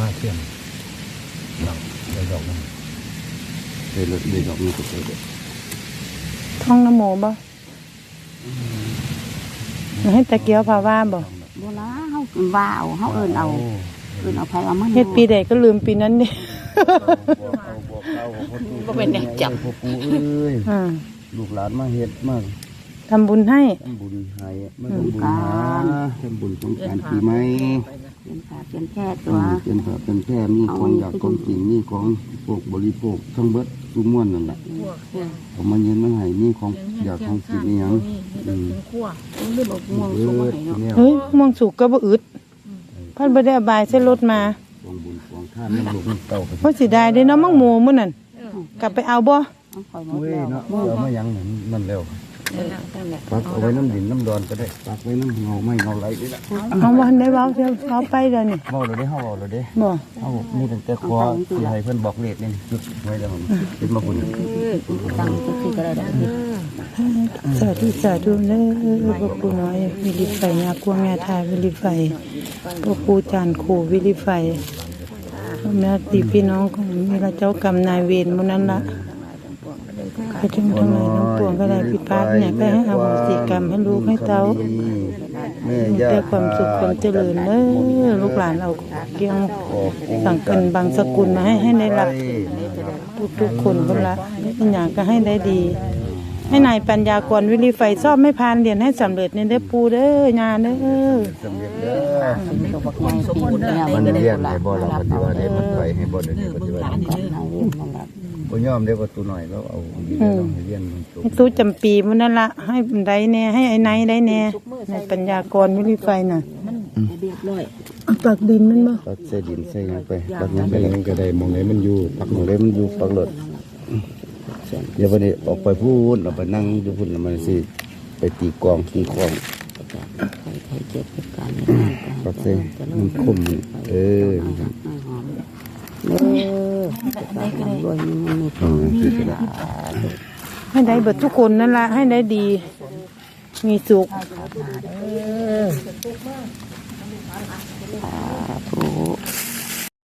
มาเทียมหลังได้ดอกนึงได้รถได้ดอกนี้ก็ไปเลยท่องนโมบ่ให้ตะเกียวพาว่าบ่บ่ละเฮาว่าเอาเฮาเอิ้นเอาเอิ้นเอาไผเอามันเฮ็ดปีใดก็ลืมปีนั้นเด้บ่เป็นแนวจับพ่อปู่เอ้ยอ่าลูกหลานมาเฮ็ดมาทำบุญให้ ทำบุญให้มาทำบุญหาทำบุญสงกรารปีใหม่ เป็นขาเป็นแค่ตัว เป็นพระเป็นแพร่มีของอยากของจริงมีของพวกบริโภคทั้งเบิดทุกม้วนนั่นแหละผมมาเย็นมาให้มีของอยากของกินอหยังอืมเรื่องบอกม่วงสุกมาให้เนาะเฮ้ยม่วงสุกก็บ่อึดพันบ่ได้อบายใส่รถมาของบุญของท่านน้ำลูกน้ำเต้าเพราะสิได้เด้เนาะมังโมมื้อนั้นกลับไปเอาบ่เว้ยเนาะเอามายังนั่นแล้ว ปักเอาไว้น้ำดินน้ำดอนก็ได้ปักไว้น้ำเงาไม่เงาไหลนี่แหละเอาบ่ทันได้เว้าเดี๋ยวเอาไปเดี๋ยวนี้เมาเลยได้เฮาเมาเลยได้บ่เฮามีตั้งแต่คอที่ให้เพิ่นบอกเลขนี่จุดไว้แล้วมันเป็นมาบุญตั้งจังซี่ก็ได้ดอกสาธุสาธุเด้อพ่อปู่น้อยวิริไฟยากวงแม่ทายวิริไฟพ่อปู่จานโควิริไฟพ่อแม่ตีพี่น้องของมีละเจ้ากรรมนายเวรหมื้นั้นละ ไปถึงทางไหนทั้งปวงก็ได้ผิดพลาดเนี่ยก็ให้อโหสิกรรมให้ลูกให้เต้าแม่มีย่าแต่ความสุขความเจริญเด้อลูกหลานเอาเกี่ยงสั่งเป็นบางสกุลมาให้ให้ได้รับทุกทุกๆคนคนละเป็นอย่างก็ให้ได้ดี ให้นายปัญญากรวิริไฟสอบไม่พานเรียนให้สำเร็จในเด้อปูเด้อยาเด้อสำเร็จเด้อตัวบักใหญ่ปีนแล้วมันเรียนให้บ่เราปฏิวัติให้มันไปให้บ่ได้ปฏิวัตินายเวรนั่นแหละบ่ยอมได้ประตูหน่อยแล้วเอาดีแล้ต้องให้เรียนมันจบตู้จำปีมันนั่นละให้ได้แน่ให้ไอ้ไนได้แน่นายปัญญากรวิริไฟน่ะเรียบร้อยปากดินมันบ่ปักใส่ดินใส่หยังไปปักหยังไปมันก็ได้มองไหนมันอยู่ปักมองไหนมันอยู่ปักรถ เดี๋ยววันนี้ออกไปพูดออกไปนั่งอยู่พุ่นแล้วมันสิไปตีกลองตีคลองใครใครเจ็บเหตุการณ์นี้ปักใส่มันคมเออมันครับเออรวยมีเงินมีทอืองมคือก็ได้ให้ได้เบิดทุกคนนั่นละให้ได้ดี มีสุขส